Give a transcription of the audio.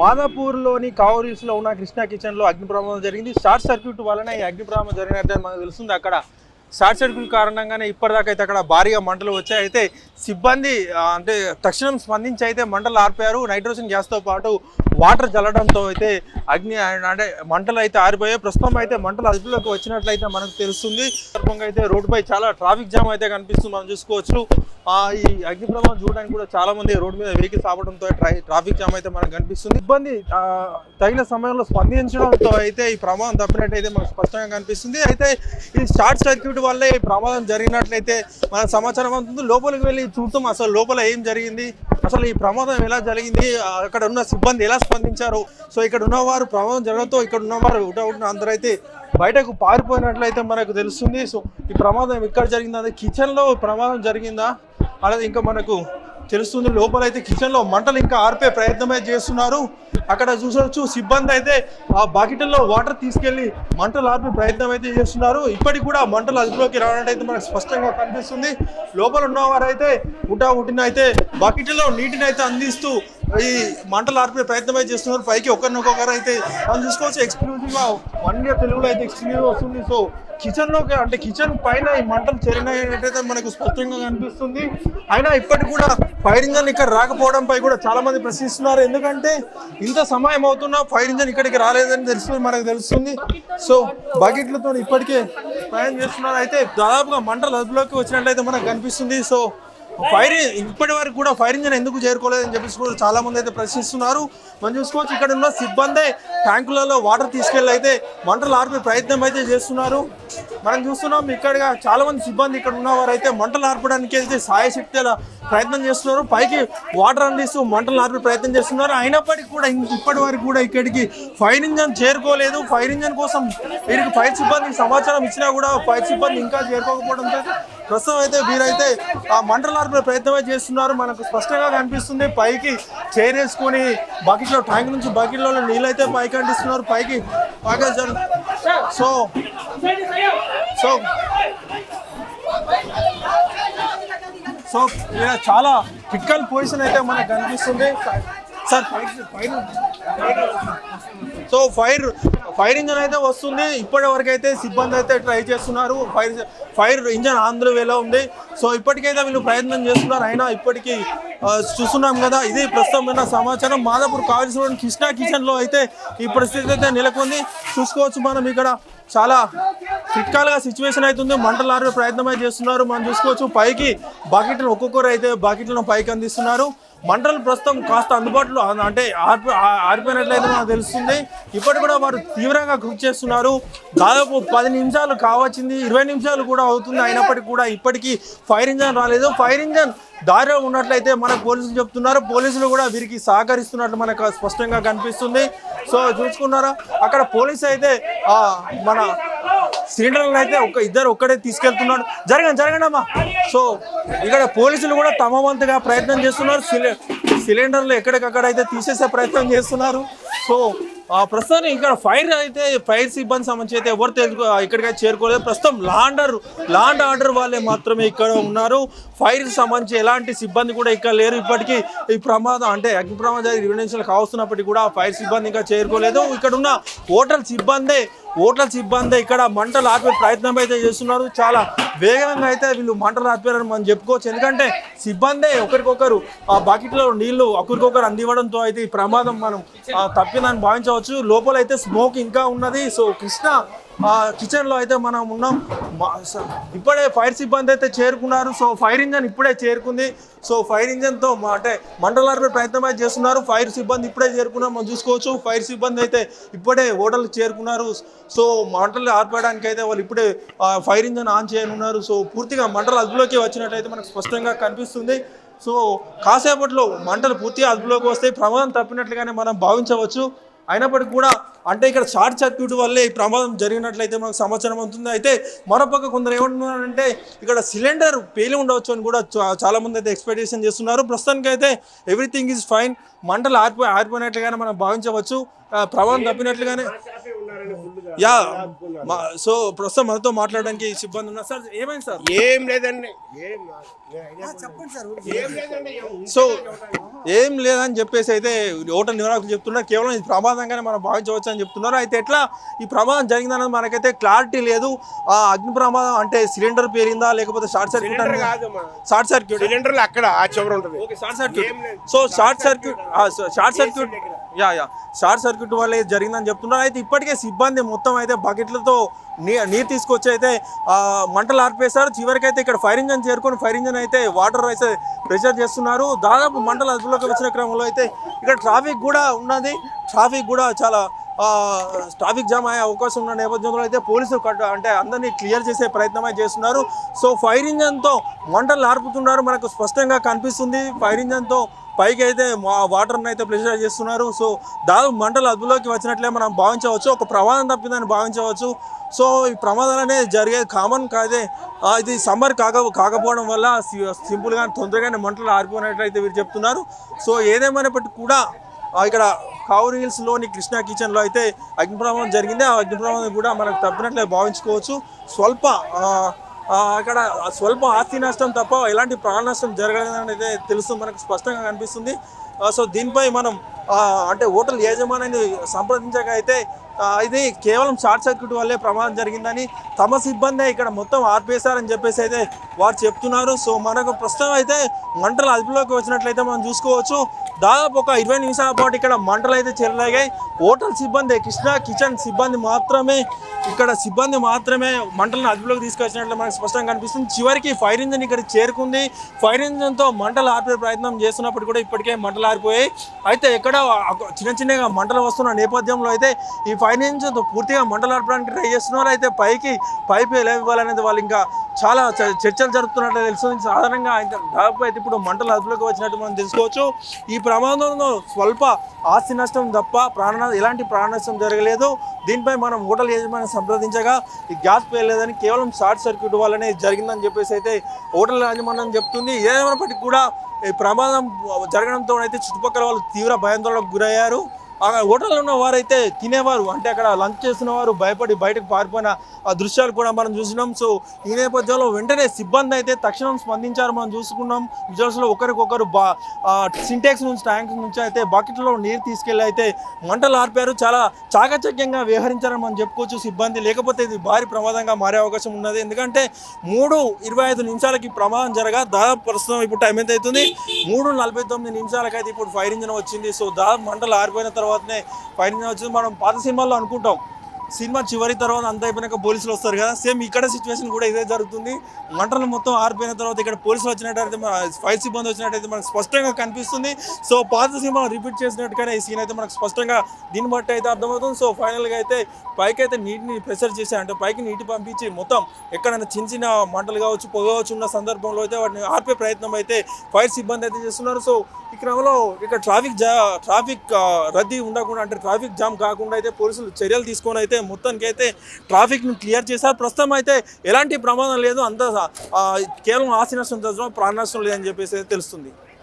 మాదాపూర్లోని కావరీస్లో ఉన్న కృష్ణా కిచెన్లో అగ్ని ప్రమాదం జరిగింది. షార్ట్ సర్క్యూట్ వలన ఈ అగ్ని ప్రమాదం జరిగినట్టు మనకు తెలుస్తుంది. అక్కడ షార్ట్ సర్క్యూట్ కారణంగానే ఇప్పటిదాకా అయితే అక్కడ భారీగా మంటలు వచ్చాయి. అయితే సిబ్బంది అంటే తక్షణం స్పందించి అయితే మంటలు ఆర్పారు. నైట్రోజన్ గ్యాస్తో పాటు వాటర్ చల్లడంతో అయితే అగ్ని అంటే మంటలు అయితే ఆరిపోయాయి. ప్రస్తుతం అయితే మంటలు అదుపులోకి వచ్చినట్లయితే మనకు తెలుస్తుంది. సందర్భంగా అయితే రోడ్డుపై చాలా ట్రాఫిక్ జామ్ అయితే కనిపిస్తుంది. మనం చూసుకోవచ్చు. ఈ అగ్ని ప్రమాదం చూడడానికి కూడా చాలా మంది రోడ్డు మీద వెహికల్స్ ఆపడంతో ట్రాఫిక్ జామ్ అయితే మనకు కనిపిస్తుంది. ఇబ్బంది తగిన సమయంలో స్పందించడంతో అయితే ఈ ప్రమాదం తప్పినట్టు అయితే మనకు స్పష్టంగా కనిపిస్తుంది. అయితే ఈ షార్ట్ సర్క్యూట్ వల్లే ఈ ప్రమాదం జరిగినట్లయితే మన సమాచారం అందుతుంది. లోపలికి వెళ్ళి చూద్దాం. అసలు లోపల ఏం జరిగింది? అసలు ఈ ప్రమాదం ఎలా జరిగింది? అక్కడ ఉన్న సిబ్బంది ఎలా స్పందించారు? సో ఇక్కడ ఉన్నవారు ప్రమాదం జరగడంతో ఇక్కడ ఉన్నవారు ఉట అందరైతే బయటకు పారిపోయినట్లయితే మనకు తెలుస్తుంది. సో ఈ ప్రమాదం ఎక్కడ జరిగిందా? అదే కిచెన్లో ప్రమాదం జరిగిందా? అలాగే ఇంకా మనకు తెలుస్తుంది. లోపల అయితే కిచెన్లో మంటలు ఇంకా ఆర్పే ప్రయత్నమే చేస్తున్నారు. అక్కడ చూసొచ్చు సిబ్బంది అయితే ఆ బకెట్లో వాటర్ తీసుకెళ్ళి మంటలు ఆర్పే ప్రయత్నం అయితే చేస్తున్నారు. ఇప్పటికి కూడా మంటలు అదుపులోకి రావడం అయితే మనకు స్పష్టంగా కనిపిస్తుంది. లోపల ఉన్నవారు అయితే ఉటా ఉటిన అయితే బకెట్లో నీటిని అయితే అందిస్తూ ఈ మంటలు ఆర్పే ప్రయత్నం చేస్తున్నారు. పైకి ఒకరినొకరు అయితే మనం చూసుకోవచ్చు ఎక్స్క్లూజివ్గా వన్ ఇయర్ తెలుగులో అయితే ఎక్స్క్లూజివ్ వస్తుంది. సో కిచెన్ అంటే కిచెన్ పైన ఈ మంటలు చేరినట్టయితే మనకు స్పష్టంగా కనిపిస్తుంది. అయినా ఇప్పటికి కూడా ఫైర్ ఇంజన్ ఇక్కడ రాకపోవడంపై కూడా చాలా మంది ప్రశ్నిస్తున్నారు. ఎందుకంటే ఇంత సమయం అవుతున్నా ఫైర్ ఇంజన్ ఇక్కడికి రాలేదని తెలుస్తుంది మనకు తెలుస్తుంది. సో బకెట్లతో ఇప్పటికే ప్రయాణం చేస్తున్నారు. అయితే దాదాపుగా మంటలు అదుపులోకి వచ్చినట్లయితే మనకు కనిపిస్తుంది. సో ఫైర్ ఇప్పటి వరకు కూడా ఫైర్ ఇంజన్ ఎందుకు చేరుకోలేదని చెప్పేసి కూడా చాలా మంది అయితే ప్రశ్నిస్తున్నారు. మనం చూసుకోవచ్చు ఇక్కడ ఉన్న సిబ్బందే ట్యాంకులలో వాటర్ తీసుకెళ్ళి అయితే మంటలు ఆర్పే ప్రయత్నం అయితే చేస్తున్నారు. మనం చూస్తున్నాం ఇక్కడ చాలా మంది సిబ్బంది ఇక్కడ ఉన్నవారు అయితే మంటలు ఆర్పడానికి అయితే సాయశక్తుల ప్రయత్నం చేస్తున్నారు. పైకి వాటర్ అందిస్తూ మంటలు ఆర్పే ప్రయత్నం చేస్తున్నారు. అయినప్పటికీ కూడా ఇప్పటి వరకు కూడా ఇక్కడికి ఫైర్ ఇంజన్ చేరుకోలేదు. ఫైర్ ఇంజన్ కోసం వీరికి ఫైర్ సిబ్బందికి సమాచారం ఇచ్చినా కూడా ఫైర్ సిబ్బంది ఇంకా చేరుకోకపోవడంతో ప్రస్తుతం అయితే వీరైతే ఆ మంటలు ఆర్పే ప్రయత్నమే చేస్తున్నారు. మనకు స్పష్టంగా కనిపిస్తుంది పైకి చేరేసుకొని బకెట్లో ట్యాంక్ నుంచి బకెట్లో నీళ్ళు అయితే పైకి అంటిస్తున్నారు. పైకి బాగా సో సో సో ఇలా చాలా క్రిటికల్ పొజిషన్ అయితే మనకు కనిపిస్తుంది. Sir fire so fire fire engine అయితే వస్తుంది. ఇప్పటి వరకు అయితే సిబ్బంది అయితే ట్రై చేస్తున్నారు. ఫైర్ ఫైర్ ఇంజన్ ఆంధ్ర వేలో ఉంది. సో ఇప్పటికైతే వీళ్ళు ప్రయత్నం చేస్తున్నారు. అయినా ఇప్పటికీ చూస్తున్నాం కదా ఇది ప్రస్తుతం సమాచారం. మాదాపూర్ కావాల్సిన కృష్ణా కిచెన్లో అయితే ఈ పరిస్థితి అయితే నెలకొంది. చూసుకోవచ్చు మనం ఇక్కడ. చాలా క్రిటికల్గా సిచ్యువేషన్ అవుతుంది. మంటలు ఆరే ప్రయత్నం అయితే చేస్తున్నారు. మనం చూసుకోవచ్చు పైకి బకెట్లను ఒక్కొక్కరు అయితే బకెట్లను పైకి అందిస్తున్నారు. మంటలు ప్రస్తుతం కాస్త అందుబాటులో అంటే ఆరిపి ఆరిపోయినట్లయితే మనకు తెలుస్తుంది. ఇప్పటి కూడా వారు తీవ్రంగా కృషి చేస్తున్నారు. దాదాపు పది నిమిషాలు కావచ్చింది. ఇరవై నిమిషాలు కూడా అవుతుంది. అయినప్పటికీ కూడా ఇప్పటికీ ఫైర్ ఇంజన్ రాలేదు. ఫైర్ ఇంజన్ దారిలో ఉన్నట్లయితే మనకు పోలీసులు చెప్తున్నారు. పోలీసులు కూడా వీరికి సహకరిస్తున్నట్లు మనకు స్పష్టంగా కనిపిస్తుంది. సో చూసుకున్నారా? అక్కడ పోలీస్ అయితే మన సిలిండర్లను అయితే ఒక ఇద్దరు ఒక్కడే తీసుకెళ్తున్నాడు. జరగండి జరగండి అమ్మా. సో ఇక్కడ పోలీసులు కూడా తమ వంతుగా ప్రయత్నం చేస్తున్నారు. సిలి- సిలిండర్లు ఎక్కడికక్కడ అయితే తీసేసే ప్రయత్నం చేస్తున్నారు. సో ప్రస్తుతానికి ఇక్కడ ఫైర్ అయితే ఫైర్ సిబ్బంది సంబంధించి అయితే ఎవరు తెలుగు ఇక్కడికైతే చేరుకోలేదు. ప్రస్తుతం లాండర్ లాండ్ ఆర్డర్ వాళ్ళే మాత్రమే ఇక్కడ ఉన్నారు. ఫైర్ సంబంధించి ఎలాంటి సిబ్బంది కూడా ఇక్కడ లేరు. ఇప్పటికీ ఈ ప్రమాదం అంటే అగ్ని ప్రమాదం ఇరవై కావస్తున్నప్పటికీ కూడా ఫైర్ సిబ్బంది ఇంకా చేరుకోలేదు. ఇక్కడ ఉన్న హోటల్ సిబ్బందే ఓట్ల సిబ్బంది ఇక్కడ మంటలు ఆపే ప్రయత్నం అయితే చేస్తున్నారు. చాలా వేగంగా అయితే వీళ్ళు మంటలు ఆపారని మనం చెప్పుకోవచ్చు. ఎందుకంటే సిబ్బంది ఒకరికొకరు ఆ బకెట్లో నీళ్ళు ఒకరికొకరు అందివ్వడంతో అయితే ఈ ప్రమాదం మనం తప్పిందని భావించవచ్చు. లోపల అయితే స్మోక్ ఇంకా ఉన్నది. సో కృష్ణ ఆ కిచెన్లో అయితే మనం ఉన్నాం. ఇప్పుడే ఫైర్ సిబ్బంది అయితే చేరుకున్నారు. సో ఫైర్ ఇంజన్ ఇప్పుడే చేరుకుంది. సో ఫైర్ ఇంజన్తో అంటే మండలార్పే ప్రయత్నం అయితే చేస్తున్నారు. ఫైర్ సిబ్బంది ఇప్పుడే చేరుకున్నాం. మనం చూసుకోవచ్చు ఫైర్ సిబ్బంది అయితే ఇప్పుడే హోటల్ చేరుకున్నారు. సో మంటలు ఆర్పడానికి అయితే వాళ్ళు ఇప్పుడే ఫైర్ ఇంజన్ ఆన్ చేయనున్నారు. సో పూర్తిగా మంటలు అదుపులోకి వచ్చినట్లయితే మనకు స్పష్టంగా కనిపిస్తుంది. సో కాసేపట్లో మంటలు పూర్తిగా అదుపులోకి వస్తే ప్రమాదం తప్పినట్లుగానే మనం భావించవచ్చు. అయినప్పటికీ కూడా అంటే ఇక్కడ షార్ట్ సర్క్యూట్ వల్లే ఈ ప్రమాదం జరిగినట్లయితే మనకు సమాచారం అవుతుంది. అయితే మరోపక్క కొందరు ఏమంటున్నారంటే ఇక్కడ సిలిండర్ పేలి ఉండవచ్చు అని కూడా చా- చాలా మంది అయితే ఎక్స్పెక్టేషన్ చేస్తున్నారు. ప్రస్తుతానికి అయితే ఎవ్రీథింగ్ ఈజ్ ఫైన్. మంటలు ఆరిపోయి ఆరిపోయినట్లుగానే మనం భావించవచ్చు. ప్రమాదం తప్పినట్లుగానే యా సో ప్రస్తుతం మనతో మాట్లాడడానికి సిబ్బంది ఉన్నారు. సార్ ఏమైంది సార్? ఏం లేదండి. చెప్పండి సార్ ఏం లేదండి సో ఏం లేదని చెప్పేసి అయితే హోటల్ నిర్వాహకులు చెప్తున్నారు కేవలం ఇది ప్రమాదంగానే మనం భావించవచ్చు అని చెప్తున్నారు. అయితే ఎట్లా? ఈ ప్రమాదం జరిగిందన్నది మనకైతే క్లారిటీ లేదు. ఆ అగ్ని ప్రమాదం అంటే సిలిండర్ పేరిందా లేకపోతే short circuit cylinder short circuit? సిలిండర్లు అక్కడ ఆ చివర ఉంటుంది. Okay short circuit. So short circuit short circuit yeah yeah. Short circuit వల్ల ఇది జరిగిందని చెప్తున్నారు. అయితే ఇప్పటికే సిబ్బంది మొత్తం అయితే బకెట్లతో నీ నీరు తీసుకొచ్చి అయితే మంటలు ఆర్పేశారు. చివరికి అయితే ఇక్కడ ఫైర్ ఇంజన్ చేరుకొని ఫైర్ ఇంజన్ అయితే వాటర్ అయితే ప్రెషర్ చేస్తున్నారు. దాదాపు మంటలు అదుపులోకి వచ్చిన క్రమంలో అయితే ఇక్కడ ట్రాఫిక్ కూడా ఉన్నది. ట్రాఫిక్ కూడా చాలా ట్రాఫిక్ జామ్ అయ్యే అవకాశం ఉన్న నేపథ్యంలో అయితే పోలీసులు కట్ట అంటే అందరినీ క్లియర్ చేసే ప్రయత్నమే చేస్తున్నారు. సో ఫైర్ ఇంజన్తో మంటలు ఆర్పుతున్నారు. మనకు స్పష్టంగా కనిపిస్తుంది. ఫైర్ ఇంజన్తో పైకి అయితే వాటర్ని అయితే ప్రెషర్ చేస్తున్నారు. సో దాదాపు మంటలు అదుపులోకి వచ్చినట్లే మనం భావించవచ్చు. ఒక ప్రమాదం తప్పిందని భావించవచ్చు. సో ఈ ప్రమాదాలు అనేది జరిగేది కామన్ కాదే. ఇది సమ్మర్ కాక కాకపోవడం వల్ల సింపుల్గా తొందరగానే మంటలు ఆరిపోయినట్లయితే వీరు చెప్తున్నారు. సో ఏదేమైనప్పటికీ కూడా ఇక్కడ కావూరు హిల్స్లోని కృష్ణా కిచెన్లో అయితే అగ్ని ప్రమాదం జరిగింది. ఆ అగ్ని ప్రమాదం కూడా మనకు తప్పినట్లే భావించుకోవచ్చు. స్వల్ప అక్కడ స్వల్ప ఆస్తి నష్టం తప్ప ఎలాంటి ప్రాణ నష్టం జరగలేదని అయితే తెలుస్తుంది మనకు స్పష్టంగా కనిపిస్తుంది. సో దీనిపై మనం అంటే హోటల్ యజమానిని సంప్రదించక అయితే ఇది కేవలం షార్ట్ సర్క్యూట్ వల్లే ప్రమాదం జరిగిందని తమ సిబ్బంది ఇక్కడ మొత్తం ఆర్పేశారని చెప్పేసి అయితే వారు చెప్తున్నారు. సో మనకు ప్రస్తుతం అయితే మంటలు అదుపులోకి వచ్చినట్లయితే మనం చూసుకోవచ్చు. దాదాపు ఒక ఇరవై నిమిషాల పాటు ఇక్కడ మంటలు అయితే చెలరేగాయి. హోటల్ సిబ్బంది కృష్ణ కిచెన్ సిబ్బంది మాత్రమే ఇక్కడ సిబ్బంది మాత్రమే మంటలను అదుపులోకి తీసుకొచ్చినట్లు మనకు స్పష్టంగా కనిపిస్తుంది. చివరికి ఫైర్ ఇంజిన్ ఇక్కడ చేరుకుంది. ఫైర్ ఇంజిన్తో మంటలు ఆర్పే ప్రయత్నం చేస్తున్నప్పుడు కూడా ఇప్పటికే మంటలు ఆరిపోయాయి. అయితే ఎక్కడ చిన్న చిన్నగా మంటలు వస్తున్న నేపథ్యంలో అయితే ఈ ఫైర్ ఇంజిన్తో పూర్తిగా మంటలు ఆర్పడానికి ట్రై చేస్తున్నారు. అయితే పైకి పైపు ఎలా ఇవ్వాలనేది వాళ్ళు ఇంకా చాలా చర్చలు జరుపుతున్నట్లు తెలుస్తుంది. సాధారణంగా ఇంకా దాదాపు అయితే ఇప్పుడు మంటలు అదుపులోకి వచ్చినట్టు మనం తెలుసుకోవచ్చు. ఈ ప్రమాదంలో స్వల్ప ఆస్తి నష్టం తప్ప ప్రాణ ఎలాంటి ప్రాణనష్టం జరగలేదు. దీనిపై మనం హోటల్ యజమాని సంప్రదించగా ఈ గ్యాస్ పేయలేదని కేవలం షార్ట్ సర్క్యూట్ వల్లనే జరిగిందని చెప్పేసి అయితే హోటల్ యాజమాన్యం చెప్తుంది. ఏమైనప్పటికీ కూడా ఈ ప్రమాదం జరగడంతో అయితే చుట్టుపక్కల వాళ్ళు తీవ్ర భయాందోళనకు గురయ్యారు. అక్కడ హోటల్లో ఉన్న వారైతే తినేవారు. అంటే అక్కడ లంచ్ చేసిన వారు భయపడి బయటకు పారిపోయిన ఆ దృశ్యాలు కూడా మనం చూసినాం. సో ఈ నేపథ్యంలో వెంటనే సిబ్బంది అయితే తక్షణం స్పందించారు. మనం చూసుకున్నాం. విజువల్స్లో ఒకరికొకరు బా సింటెక్స్ నుంచి ట్యాంక్స్ నుంచి అయితే బకెట్లో నీరు తీసుకెళ్ళి అయితే మంటలు ఆర్పారు. చాలా చాకచక్యంగా వ్యవహరించారని మనం చెప్పుకోవచ్చు సిబ్బంది. లేకపోతే ఇది భారీ ప్రమాదంగా మారే అవకాశం ఉన్నది. ఎందుకంటే మూడు ఇరవై ఐదు నిమిషాలకి ప్రమాదం జరగా దాదాపు ప్రస్తుతం ఇప్పుడు టైం ఎంత అవుతుంది మూడు నలభై తొమ్మిది నిమిషాలకైతే ఇప్పుడు ఫైర్ ఇంజిన్ వచ్చింది. సో దాదాపు మంటలు ఆరిపోయిన తర్వాత ఫైర్ ఇంజిన్ వచ్చింది మనం పాత సినిమాల్లో అనుకుంటాం. సినిమా చివరి తర్వాత అంత అయిపోయినాక పోలీసులు వస్తారు కదా. సేమ్ ఇక్కడ సిచ్యువేషన్ కూడా ఇదే జరుగుతుంది. మంటలు మొత్తం ఆరిపోయిన తర్వాత ఇక్కడ పోలీసులు వచ్చినట్టయితే మన ఫైర్ సిబ్బంది వచ్చినట్టయితే మనకు స్పష్టంగా కనిపిస్తుంది. సో పాత సినిమా రిపీట్ చేసినట్టుగానే ఈ సీన్ అయితే మనకు స్పష్టంగా దీన్ని బట్టి అయితే అర్థమవుతుంది. సో ఫైనల్గా అయితే పైకి అయితే నీటిని ప్రెషర్ చేసి అంటే పైకి నీటి పంపించి మొత్తం ఎక్కడైనా చిన్న చిన్న మంటలు కావచ్చు పొగ కావచ్చు ఉన్న సందర్భంలో అయితే వాటిని ఆర్పే ప్రయత్నం అయితే ఫైర్ సిబ్బంది అయితే చేస్తున్నారు. సో ఈ క్రమంలో ఇక్కడ ట్రాఫిక్ జా ట్రాఫిక్ రద్దీ ఉండకుండా అంటే ట్రాఫిక్ జామ్ కాకుండా అయితే పోలీసులు చర్యలు తీసుకొని అయితే మొత్తానికి అయితే ట్రాఫిక్ను క్లియర్ చేశారు. ప్రస్తుతం అయితే ఎలాంటి ప్రమాదం లేదు. అంత కేవలం ఆస్తి నష్టం ప్రాణ నష్టం లేదని చెప్పేసి తెలుస్తుంది.